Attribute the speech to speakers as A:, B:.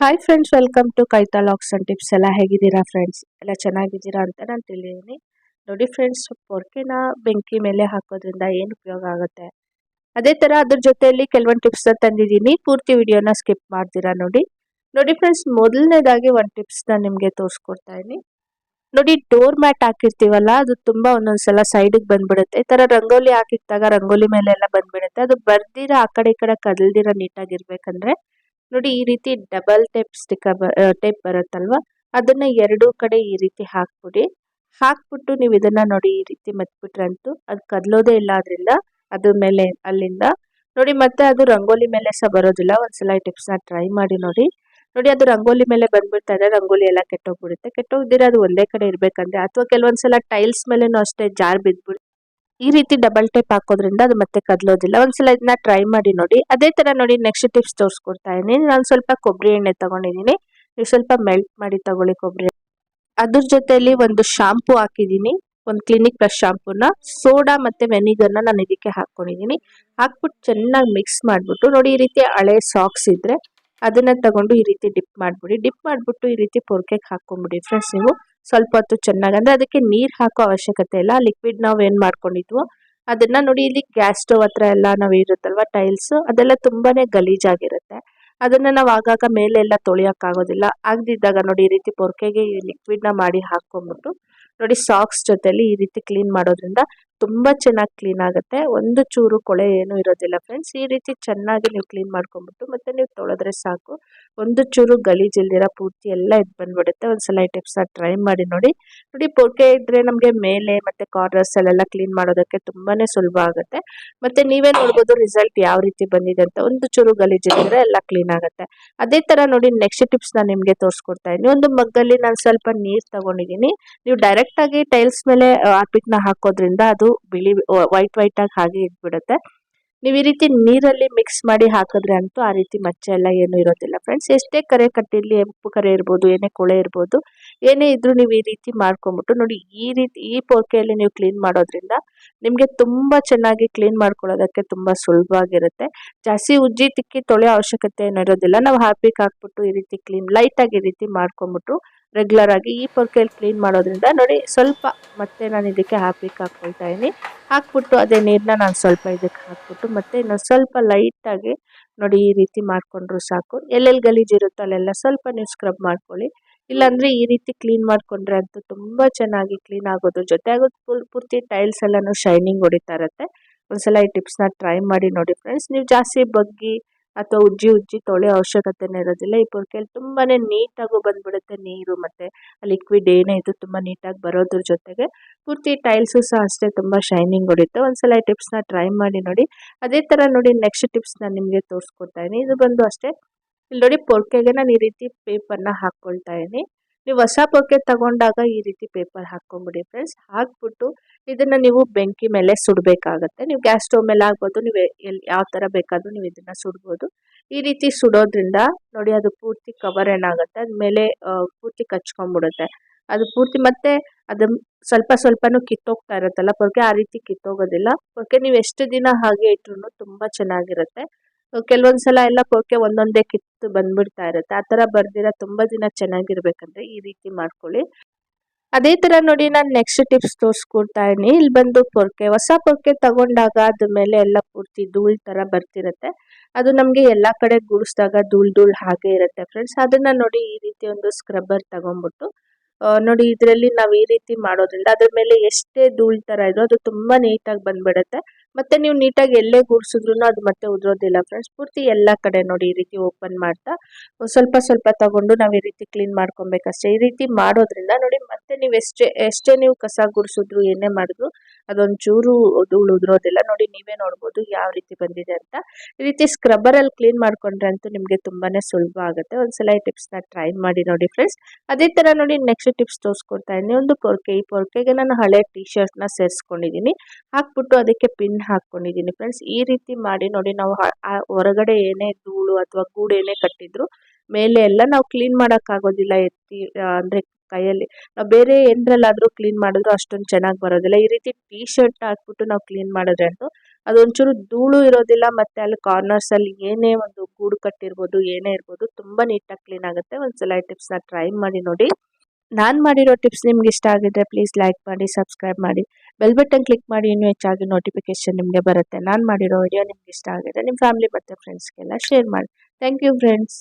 A: Hi friends welcome to ಕೈತಾ ಲಾಕ್ಸ್ and tips ಎಲ್ಲ ಹೇಗಿದ್ದೀರಾ ಫ್ರೆಂಡ್ಸ್ ಎಲ್ಲ ಚೆನ್ನಾಗಿದ್ದೀರಾ ಅಂತ ನಾನು ತಿಳಿದೀನಿ ನೋಡಿ ಫ್ರೆಂಡ್ಸ್ ಪೊರ್ಕೆನ ಬೆಂಕಿ ಮೇಲೆ ಹಾಕೋದ್ರಿಂದ ಏನು ಉಪಯೋಗ ಆಗುತ್ತೆ? ಅದೇ ಥರ ಅದ್ರ ಜೊತೆಯಲ್ಲಿ ಕೆಲವೊಂದು ಟಿಪ್ಸ್ನ ತಂದಿದ್ದೀನಿ. ಪೂರ್ತಿ ವಿಡಿಯೋನ ಸ್ಕಿಪ್ ಮಾಡ್ತೀರಾ ನೋಡಿ. ನೋಡಿ ಫ್ರೆಂಡ್ಸ್ ಮೊದಲನೇದಾಗಿ ಒಂದು ಟಿಪ್ಸ್ನ ನಿಮಗೆ ತೋರಿಸ್ಕೊಡ್ತಾ ಇದ್ದೀನಿ ನೋಡಿ ಡೋರ್ ಮ್ಯಾಟ್ ಹಾಕಿರ್ತೀವಲ್ಲ, ಅದು ತುಂಬ ಒಂದೊಂದ್ಸಲ ಸೈಡಿಗೆ ಬಂದ್ಬಿಡುತ್ತೆ. ಈ ಥರ ರಂಗೋಲಿ ಹಾಕಿಟ್ಟಾಗ ರಂಗೋಲಿ ಮೇಲೆ ಎಲ್ಲ ಬಂದ್ಬಿಡುತ್ತೆ. ಅದು ಬರ್ದಿರ ಆ ಕಡೆ ಈ ಕಡೆ ಕದಲ್ದಿರ ನೀಟಾಗಿರ್ಬೇಕಂದ್ರೆ ನೋಡಿ ಈ ರೀತಿ ಡಬಲ್ ಟೇಪ್ ಸ್ಟಿಕ್ಕರ್ ಟೇಪ್ ಬರುತ್ತಲ್ವಾ? ಅದನ್ನ ಎರಡೂ ಕಡೆ ಈ ರೀತಿ ಹಾಕ್ಬಿಡಿ. ಹಾಕ್ಬಿಟ್ಟು ನೀವು ಇದನ್ನ ನೋಡಿ ಈ ರೀತಿ ಮತ್ಬಿಟ್ರಂತೂ ಅದು ಕದಲೋದೇ ಇಲ್ಲ ಅದರಿಂದ ಅದ್ರ ಮೇಲೆ ಅಲ್ಲಿಂದ. ನೋಡಿ ಮತ್ತೆ ಅದು ರಂಗೋಲಿ ಮೇಲೆ ಸಹ ಬರೋದಿಲ್ಲ, ಒಂದ್ಸಲ ಈ ಟಿಪ್ಸ್ನ ಟ್ರೈ ಮಾಡಿ ನೋಡಿ. ನೋಡಿ ಅದು ರಂಗೋಲಿ ಮೇಲೆ ಬಂದ್ಬಿಡ್ತಾ ಇದೆ, ರಂಗೋಲಿ ಎಲ್ಲ ಕೆಟ್ಟೋಗ್ಬಿಡುತ್ತೆ. ಕೆಟ್ಟೋಗ್ದಿರ ಅದು ಒಂದೇ ಕಡೆ ಇರ್ಬೇಕಂದ್ರೆ, ಅಥವಾ ಕೆಲವೊಂದ್ಸಲ ಟೈಲ್ಸ್ ಮೇಲೆನೂ ಅಷ್ಟೇ ಜಾರ್ ಬಿದ್ಬಿಡುತ್ತೆ ಈ ರೀತಿ ಡಬಲ್ ಟೇಪ್ ಹಾಕೋದ್ರಿಂದ ಅದು ಮತ್ತೆ ಕದಲೋದಿಲ್ಲ. ಒಂದ್ಸಲ ಇದನ್ನ ಟ್ರೈ ಮಾಡಿ ನೋಡಿ. ಅದೇ ತರ ನೋಡಿ ನೆಕ್ಸ್ಟ್ ಟಿಪ್ಸ್ ತೋರಿಸ್ಕೊಡ್ತಾ ಇದೀನಿ ನಾನು ಸ್ವಲ್ಪ ಕೊಬ್ಬರಿ ಎಣ್ಣೆ ತಗೊಂಡಿದ್ದೀನಿ. ನೀವು ಸ್ವಲ್ಪ ಮೆಲ್ಟ್ ಮಾಡಿ ತಗೊಳ್ಳಿ ಕೊಬ್ಬರಿ ಅದ್ರ ಜೊತೆಯಲ್ಲಿ ಒಂದು ಶಾಂಪು ಹಾಕಿದ್ದೀನಿ. ಒಂದು ಕ್ಲಿನಿಕ್ ಪ್ಲಸ್ ಶಾಂಪೂನ ಸೋಡಾ ಮತ್ತೆ ವೆನಿಗರ್ನ ನಾನು ಇದಕ್ಕೆ ಹಾಕೊಂಡಿದ್ದೀನಿ. ಹಾಕ್ಬಿಟ್ಟು ಚೆನ್ನಾಗಿ ಮಿಕ್ಸ್ ಮಾಡಿಬಿಟ್ಟು ನೋಡಿ ಈ ರೀತಿ ಹಳೆ ಸಾಕ್ಸ್ ಇದ್ರೆ ಅದನ್ನ ತಗೊಂಡು ಈ ರೀತಿ ಡಿಪ್ ಮಾಡ್ಬಿಡಿ. ಡಿಪ್ ಮಾಡಿಬಿಟ್ಟು ಈ ರೀತಿ ಪೊರ್ಕೆಗೆ ಹಾಕೊಂಡ್ಬಿಡಿ ಫ್ರೆಂಡ್ಸ್ ನೀವು. ಸ್ವಲ್ಪ ಹೊತ್ತು ಚೆನ್ನಾಗಿ ಅಂದ್ರೆ ಅದಕ್ಕೆ ನೀರು ಹಾಕೋ ಅವಶ್ಯಕತೆ ಇಲ್ಲ. ಲಿಕ್ವಿಡ್ ನಾವು ಏನು ಮಾಡ್ಕೊಂಡಿದ್ವು ಅದನ್ನ ನೋಡಿ ಇಲ್ಲಿ ಗ್ಯಾಸ್ ಸ್ಟವ್ ಹತ್ರ ಎಲ್ಲ ನಾವು ಇರುತ್ತಲ್ವ ಟೈಲ್ಸ್ ಅದೆಲ್ಲ ತುಂಬಾನೇ ಗಲೀಜಾಗಿರುತ್ತೆ. ಅದನ್ನ ನಾವು ಆಗಾಗ ಮೇಲೆ ಎಲ್ಲ ತೊಳಿಯೋಕ್ಕಾಗೋದಿಲ್ಲ. ಆಗದಿದ್ದಾಗ ನೋಡಿ ಈ ರೀತಿ ಪೊರ್ಕೆಗೆ ಈ ಲಿಕ್ವಿಡ್ನ ಮಾಡಿ ಹಾಕ್ಕೊಂಬಿಟ್ಟು ನೋಡಿ ಸಾಕ್ಸ್ ಜೊತೆಲಿ ಈ ರೀತಿ ಕ್ಲೀನ್ ಮಾಡೋದ್ರಿಂದ ತುಂಬ ಚೆನ್ನಾಗಿ ಕ್ಲೀನ್ ಆಗುತ್ತೆ. ಒಂದು ಚೂರು ಕೊಳೆ ಏನು ಇರೋದಿಲ್ಲ ಫ್ರೆಂಡ್ಸ್ ಈ ರೀತಿ ಚೆನ್ನಾಗಿ ನೀವು ಕ್ಲೀನ್ ಮಾಡ್ಕೊಂಡ್ಬಿಟ್ಟು ಮತ್ತೆ ನೀವು ತೊಳೆದ್ರೆ ಸಾಕು. ಒಂದು ಚೂರು ಗಲೀಜಿಲ್ದಿರ ಪೂರ್ತಿ ಎಲ್ಲ ಇದು ಬಂದ್ಬಿಡುತ್ತೆ. ಒಂದ್ಸಲ ಈ ಟಿಪ್ಸ್ನ ಟ್ರೈ ಮಾಡಿ ನೋಡಿ. ನೋಡಿ ಪೊಕೆ ಇದ್ರೆ ನಮಗೆ ಮೇಲೆ ಮತ್ತೆ ಕಾರ್ನರ್ಸ್ ಅಲ್ಲೆಲ್ಲ ಕ್ಲೀನ್ ಮಾಡೋದಕ್ಕೆ ತುಂಬಾನೇ ಸುಲಭ ಆಗುತ್ತೆ. ಮತ್ತೆ ನೀವೇ ನೋಡ್ಬೋದು ರಿಸಲ್ಟ್ ಯಾವ ರೀತಿ ಬಂದಿದೆ ಅಂತ. ಒಂದು ಚೂರು ಗಲೀಜಿಲ್ದಿರ ಎಲ್ಲ ಕ್ಲೀನ್ ಆಗುತ್ತೆ. ಅದೇ ತರ ನೋಡಿ ನೆಕ್ಸ್ಟ್ ಟಿಪ್ಸ್ ನಾನು ನಿಮಗೆ ತೋರಿಸ್ಕೊಡ್ತಾ ಇದ್ದೀನಿ. ಒಂದು ಮಗ್ಗಲ್ಲಿ ನಾನು ಸ್ವಲ್ಪ ನೀರು ತಗೊಂಡಿದ್ದೀನಿ. ನೀವು ಡೈರೆಕ್ಟ್ ಆಗಿ ಟೈಲ್ಸ್ ಮೇಲೆ ಆರ್ಪಿಟ್ನ ಹಾಕೋದ್ರಿಂದ ಅದು ಬಿಳಿ ವೈಟ್ ವೈಟ್ ಆಗಿ ಹಾಗೆ ಇದ್ಬಿಡುತ್ತೆ. ನೀವು ಈ ರೀತಿ ನೀರಲ್ಲಿ ಮಿಕ್ಸ್ ಮಾಡಿ ಹಾಕಿದ್ರೆ ಅಂತೂ ಆ ರೀತಿ ಮಚ್ಚೆ ಎಲ್ಲ ಏನು ಇರೋದಿಲ್ಲ ಫ್ರೆಂಡ್ಸ್ ಎಷ್ಟೇ ಕರೆ ಕಟ್ಟಿರಲಿ ಎಪ್ಪು ಕರೆ ಇರ್ಬೋದು, ಏನೇ ಕೊಳೆ ಇರ್ಬೋದು, ಏನೇ ಇದ್ರೂ ನೀವು ಈ ರೀತಿ ಮಾಡ್ಕೊಂಬಿಟ್ಟು ನೋಡಿ, ಈ ರೀತಿ, ಈ ಪೊರ್ಕೆಯಲ್ಲಿ ನೀವು ಕ್ಲೀನ್ ಮಾಡೋದ್ರಿಂದ ನಿಮಗೆ ತುಂಬ ಚೆನ್ನಾಗಿ ಕ್ಲೀನ್ ಮಾಡ್ಕೊಳ್ಳೋದಕ್ಕೆ ತುಂಬ ಸುಲಭವಾಗಿರುತ್ತೆ. ಜಾಸ್ತಿ ಉಜ್ಜಿ, ತಿಕ್ಕಿ ತೊಳೆಯೋ ಅವಶ್ಯಕತೆ ಏನು ಇರೋದಿಲ್ಲ. ನಾವು ಹಾಪಿಗೆ ಹಾಕ್ಬಿಟ್ಟು ಈ ರೀತಿ ಕ್ಲೀನ್ ಲೈಟಾಗಿ ಈ ರೀತಿ ಮಾಡ್ಕೊಂಬಿಟ್ಟು ರೆಗ್ಯುಲರ್ ಆಗಿ ಈ ಪೊರ್ಕೆಯಲ್ಲಿ ಕ್ಲೀನ್ ಮಾಡೋದ್ರಿಂದ ನೋಡಿ ಸ್ವಲ್ಪ ಮತ್ತೆ ನಾನು ಇದಕ್ಕೆ ಹಾಕ್ಲಿಕ್ಕೆ ಹಾಕ್ಕೊಳ್ತಾ ಇದ್ದೀನಿ. ಹಾಕ್ಬಿಟ್ಟು ಅದೇ ನೀರನ್ನ ನಾನು ಸ್ವಲ್ಪ ಇದಕ್ಕೆ ಹಾಕ್ಬಿಟ್ಟು ಮತ್ತೆ ಇನ್ನೊಂದು ಸ್ವಲ್ಪ ಲೈಟಾಗಿ ನೋಡಿ ಈ ರೀತಿ ಮಾಡಿಕೊಂಡ್ರು ಸಾಕು. ಎಲ್ಲೆಲ್ಲಿ ಗಲೀಜು ಇರುತ್ತೋ ಅಲ್ಲೆಲ್ಲ ಸ್ವಲ್ಪ ನೀವು ಸ್ಕ್ರಬ್ ಮಾಡ್ಕೊಳ್ಳಿ. ಇಲ್ಲಾಂದರೆ ಈ ರೀತಿ ಕ್ಲೀನ್ ಮಾಡಿಕೊಂಡ್ರೆ ಅಂತೂ ತುಂಬ ಚೆನ್ನಾಗಿ ಕ್ಲೀನ್ ಆಗೋದ್ರ ಜೊತೆ ಆಗೋದು ಫುಲ್ ಪೂರ್ತಿ ಟೈಲ್ಸ್ ಎಲ್ಲನೂ ಶೈನಿಂಗ್ ಹೊಡಿತಾ ಇರುತ್ತೆ. ಒಂದ್ಸಲ ಈ ಟಿಪ್ಸ್ನ ಟ್ರೈ ಮಾಡಿ ನೋಡಿ ಫ್ರೆಂಡ್ಸ್ ನೀವು ಜಾಸ್ತಿ ಬಗ್ಗಿ ಅಥವಾ ಉಜ್ಜಿ ಉಜ್ಜಿ ತೊಳೆಯೋ ಅವಶ್ಯಕತೆನೇ ಇರೋದಿಲ್ಲ. ಈ ಪೊರ್ಕೆಯಲ್ಲಿ ತುಂಬಾ ನೀಟಾಗೂ ಬಂದ್ಬಿಡುತ್ತೆ ನೀರು ಮತ್ತು ಲಿಕ್ವಿಡ್ ಏನೇ ಇದು ತುಂಬ ನೀಟಾಗಿ ಬರೋದ್ರ ಜೊತೆಗೆ ಪೂರ್ತಿ ಟೈಲ್ಸು ಸಹ ಅಷ್ಟೇ ತುಂಬ ಶೈನಿಂಗ್ ಹೊಡಿತು ಒಂದ್ಸಲ ಈ ಟಿಪ್ಸ್ನ ಟ್ರೈ ಮಾಡಿ ನೋಡಿ. ಅದೇ ಥರ ನೋಡಿ ನೆಕ್ಸ್ಟ್ ಟಿಪ್ಸ್ ನಾನು ನಿಮಗೆ ತೋರಿಸ್ಕೊಡ್ತಾ ಇದು ಬಂದು ಅಷ್ಟೇ. ಇಲ್ಲಿ ನೋಡಿ ಪೊರ್ಕೆಗೆ ನಾನು ಈ ರೀತಿ ಪೇಪರ್ನ ಹಾಕ್ಕೊಳ್ತಾ ಇದ್ದೀನಿ ನೀವು ಹೊಸ ಬೊಕ್ಕೆ ತಗೊಂಡಾಗ ಈ ರೀತಿ ಪೇಪರ್ ಹಾಕ್ಕೊಂಬಿಡಿ ಫ್ರೆಂಡ್ಸ್ ಹಾಕ್ಬಿಟ್ಟು ಇದನ್ನು ನೀವು ಬೆಂಕಿ ಮೇಲೆ ಸುಡಬೇಕಾಗತ್ತೆ. ನೀವು ಗ್ಯಾಸ್ ಸ್ಟವ್ ಮೇಲೆ ಆಗ್ಬೋದು ನೀವು ಎಲ್ಲಿ ಯಾವ ಥರ ಬೇಕಾದರೂ ನೀವು ಇದನ್ನು ಸುಡ್ಬೋದು. ಈ ರೀತಿ ಸುಡೋದ್ರಿಂದ ನೋಡಿ ಅದು ಪೂರ್ತಿ ಕವರ್ ಏನಾಗುತ್ತೆ. ಅದ್ಮೇಲೆ ಪೂರ್ತಿ ಕಚ್ಕೊಂಡ್ಬಿಡುತ್ತೆ ಅದು ಪೂರ್ತಿ ಮತ್ತೆ ಅದು ಸ್ವಲ್ಪ ಸ್ವಲ್ಪನೂ ಕಿತ್ತೋಗ್ತಾ ಇರುತ್ತಲ್ಲ, ಪೊರ್ಕೆ ಆ ರೀತಿ ಕಿತ್ತೋಗೋದಿಲ್ಲ. ಪೊರ್ಕೆ ನೀವು ಎಷ್ಟು ದಿನ ಹಾಗೆ ಇಟ್ರು ತುಂಬ ಚೆನ್ನಾಗಿರುತ್ತೆ. ಕೆಲವೊಂದು ಸಲ ಎಲ್ಲ ಪೊರ್ಕೆ ಒಂದೊಂದೇ ಕಿತ್ತು ಬಂದ್ಬಿಡ್ತಾ ಇರುತ್ತೆ. ಆ ಥರ ಬರ್ದಿರ ತುಂಬ ದಿನ ಚೆನ್ನಾಗಿರ್ಬೇಕಂದ್ರೆ ಈ ರೀತಿ ಮಾಡ್ಕೊಳ್ಳಿ. ಅದೇ ಥರ ನೋಡಿ ನಾನು ನೆಕ್ಸ್ಟ್ ಟಿಪ್ಸ್ ತೋರಿಸ್ಕೊಡ್ತಾ ಇದೀನಿ ಇಲ್ಲಿ ಬಂದು ಪೊರ್ಕೆ ಹೊಸ ಪೊರ್ಕೆ ತಗೊಂಡಾಗ ಅದ್ರ ಮೇಲೆ ಎಲ್ಲ ಪೂರ್ತಿ ಧೂಳ್ ಥರ ಬರ್ತಿರುತ್ತೆ. ಅದು ನಮಗೆ ಎಲ್ಲ ಕಡೆ ಗುಡಿಸಿದಾಗ ಧೂಳ್ ಧೂಳ್ ಹಾಗೆ ಇರುತ್ತೆ ಫ್ರೆಂಡ್ಸ್. ಅದನ್ನು ನೋಡಿ ಈ ರೀತಿ ಒಂದು ಸ್ಕ್ರಬ್ಬರ್ ತಗೊಂಡ್ಬಿಟ್ಟು ನೋಡಿ, ಇದರಲ್ಲಿ ನಾವು ಈ ರೀತಿ ಮಾಡೋದ್ರಿಂದ ಅದ್ರ ಮೇಲೆ ಎಷ್ಟೇ ಧೂಳ್ ಥರ ಇದ್ರು ಅದು ತುಂಬ ನೀಟಾಗಿ ಬಂದ್ಬಿಡುತ್ತೆ. ಮತ್ತೆ ನೀವು ನೀಟಾಗಿ ಎಲ್ಲೇ ಗುಡಿಸಿದ್ರು ಅದು ಮತ್ತೆ ಉದುರೋದಿಲ್ಲ ಫ್ರೆಂಡ್ಸ್ ಪೂರ್ತಿ ಎಲ್ಲ ಕಡೆ ನೋಡಿ ಈ ರೀತಿ ಓಪನ್ ಮಾಡ್ತಾ, ಸ್ವಲ್ಪ ಸ್ವಲ್ಪ ತಗೊಂಡು ನಾವು ಈ ರೀತಿ ಕ್ಲೀನ್ ಮಾಡ್ಕೊಬೇಕಷ್ಟೇ. ಈ ರೀತಿ ಮಾಡೋದ್ರಿಂದ ನೋಡಿ ಮತ್ತೆ ನೀವು ಎಷ್ಟೇ ಎಷ್ಟೇ ನೀವು ಕಸ ಗುಡಿಸಿದ್ರು ಏನೇ ಮಾಡಿದ್ರು ಅದೊಂದು ಚೂರು ಧೂಳು ಉದುರೋದಿಲ್ಲ ನೋಡಿ, ನೀವೇ ನೋಡ್ಬೋದು ಯಾವ ರೀತಿ ಬಂದಿದೆ ಅಂತ. ಈ ರೀತಿ ಸ್ಕ್ರಬ್ಬರಲ್ಲಿ ಕ್ಲೀನ್ ಮಾಡ್ಕೊಂಡ್ರೆ ಅಂತೂ ನಿಮಗೆ ತುಂಬಾನೇ ಸುಲಭ ಆಗುತ್ತೆ. ಒಂದ್ಸಲ ಈ ಟಿಪ್ಸ್ನ ಟ್ರೈ ಮಾಡಿ ನೋಡಿ ಫ್ರೆಂಡ್ಸ್ ಅದೇ ಥರ ನೋಡಿ ನೆಕ್ಸ್ಟ್ ಟಿಪ್ಸ್ ತೋರಿಸ್ಕೊಡ್ತಾ ಇದ್ದೀನಿ. ಒಂದು ಪೊರ್ಕೆ. ಈ ಪೊರ್ಕೆಗೆ ನಾನು ಹಳೆ ಟಿ ಶರ್ಟ್ನ ಸೇರಿಸ್ಕೊಂಡಿದ್ದೀನಿ. ಹಾಕ್ಬಿಟ್ಟು ಅದಕ್ಕೆ ಪಿನ್ ಹಾಕ್ಕೊಂಡಿದ್ದೀನಿ ಫ್ರೆಂಡ್ಸ್ ಈ ರೀತಿ ಮಾಡಿ ನೋಡಿ, ನಾವು ಹೊರಗಡೆ ಏನೇ ಧೂಳು ಅಥವಾ ಗೂಡು ಏನೇ ಕಟ್ಟಿದ್ರು, ಮೇಲೆ ಎಲ್ಲ ನಾವು ಕ್ಲೀನ್ ಮಾಡೋಕ್ಕಾಗೋದಿಲ್ಲ ಎತ್ತಿ ಅಂದರೆ ಕೈಯಲ್ಲಿ. ನಾವು ಬೇರೆ ಏನರಲ್ಲಾದರೂ ಕ್ಲೀನ್ ಮಾಡಿದ್ರು ಅಷ್ಟೊಂದು ಚೆನ್ನಾಗಿ ಬರೋದಿಲ್ಲ. ಈ ರೀತಿ ಟೀ ಶರ್ಟ್ ಹಾಕ್ಬಿಟ್ಟು ನಾವು ಕ್ಲೀನ್ ಮಾಡಿದ್ರೆ ಅಂತೂ ಅದೊಂಚೂರು ಧೂಳು ಇರೋದಿಲ್ಲ, ಮತ್ತು ಅಲ್ಲಿ ಕಾರ್ನರ್ಸಲ್ಲಿ ಏನೇ ಒಂದು ಗೂಡು ಕಟ್ಟಿರ್ಬೋದು, ಏನೇ ಇರ್ಬೋದು, ತುಂಬ ನೀಟಾಗಿ ಕ್ಲೀನ್ ಆಗುತ್ತೆ. ಒಂದ್ಸಲ ಈ ಟಿಪ್ಸ್ನ ಟ್ರೈ ಮಾಡಿ ನೋಡಿ. ನಾನು ಮಾಡಿರೋ ಟಿಪ್ಸ್ ನಿಮ್ಗೆ ಇಷ್ಟ ಆಗಿದ್ರೆ ಪ್ಲೀಸ್ ಲೈಕ್ ಮಾಡಿ ಸಬ್ಸ್ಕ್ರೈಬ್ ಮಾಡಿ. ಬೆಲ್ ಬಟನ್ ಕ್ಲಿಕ್ ಮಾಡಿ, ಇನ್ನೂ ಹೆಚ್ಚಾಗಿ ನೋಟಿಫಿಕೇಶನ್ ನಿಮಗೆ ಬರುತ್ತೆ. ನಾನು ಮಾಡಿರೋ ವಿಡಿಯೋ ನಿಮ್ಗೆ ಇಷ್ಟ ಆಗಿದ್ರೆ ನಿಮ್ಮ ಫ್ಯಾಮಿಲಿ ಮತ್ತು ಫ್ರೆಂಡ್ಸ್ಗೆಲ್ಲ ಶೇರ್ ಮಾಡಿ. Thank you friends